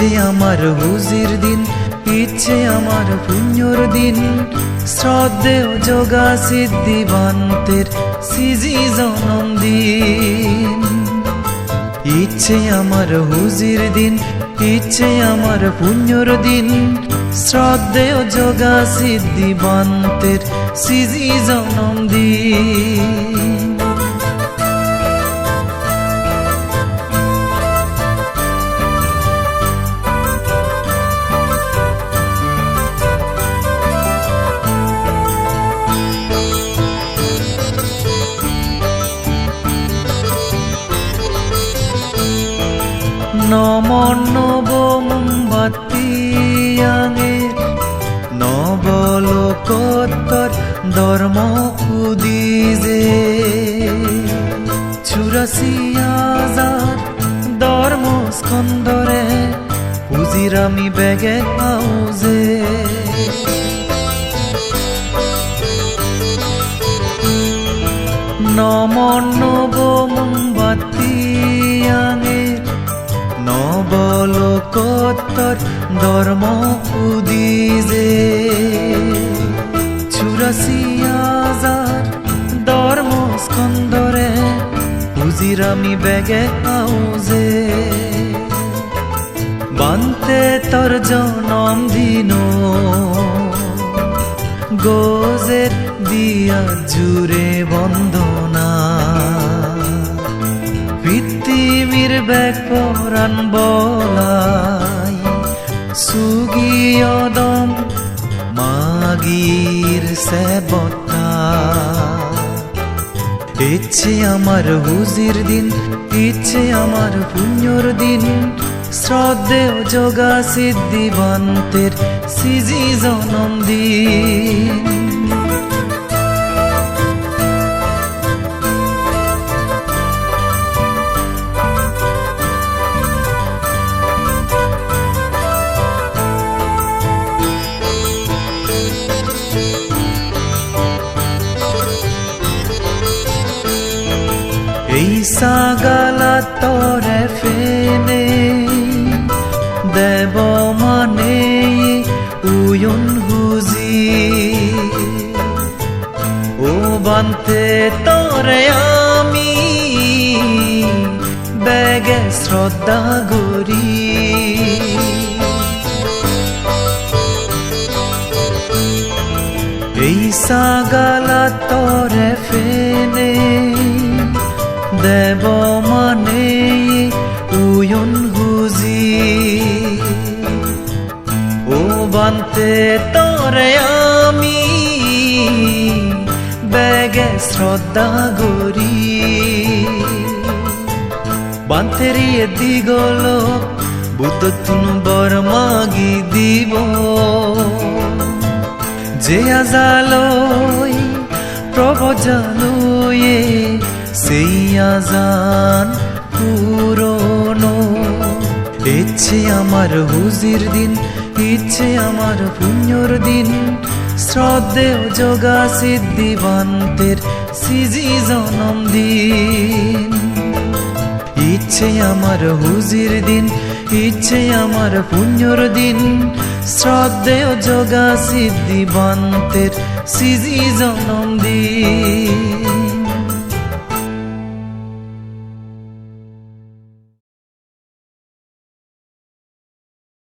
ইচ্ছে আমার হুজির দিন, ইচ্ছে আমার পুণ্যর দিন। শ্রদ্ধেয় যোগা সিদ্ধিবান্তের সিজি জনম দিন। ইচ্ছে আমার হুজির দিন, ইচ্ছে আমার পুণ্যর দিন। শ্রদ্ধেয় যোগা সিদ্ধিবান্তের সিজি জনম দিন। নমন নব মোমবাতি আঙের নবলোকোত্তর ধর্ম খুদিজে চুরাশি হাজার ধর্ম স্কন্দরে পুজিরামি বেগে হাউজে। নমন নব মোমবাতি আঙের নবলোকোত্তর ধর্ম উদিজে। চুরাশি হাজার ধর্ম স্কন্দরে পুজিরামি বেগে হাউজে। বান্তে তোর জনম দিন গোজের দিয়া জুড়ে পৃথিবীর ব্যাগ পরাণ বলাই সুগিয়দম মাগির সেবতা ইচ্ছে আমার হুজির দিন, ইচ্ছে আমার পুণ্যর দিন, শ্রদ্ধেয় যোগা সিদ্ধিবান্তের সিজি জনম দিন। সাগালা তরে ফেনে দেব মানে উয়ন হুজি ও বান্তে তরে আমি বেগে শ্রদ্ধা গরি এই সাগালা দেব মানে উয়ন হুজি। ও বান্তে তরে আমি বেগে শ্রদ্ধা গরি বান্তেরিয়ে দিগল বুদ্ধ তুন বর মাগি দিব। যে আজালই প্রবজালয়ে সেই আজান পুরনো। ইচ্ছে আমার হুজির দিন, ইচ্ছে আমার পুণ্যর দিন। শ্রদ্ধেয় যোগা সিদ্ধিবান্তের সিজি জনম ইচ্ছে আমার হুজির দিন, ইচ্ছে আমার পুণ্যর দিন। শ্রদ্ধেয় যোগা সিদ্ধিবান্তের সিজি জনম দিন।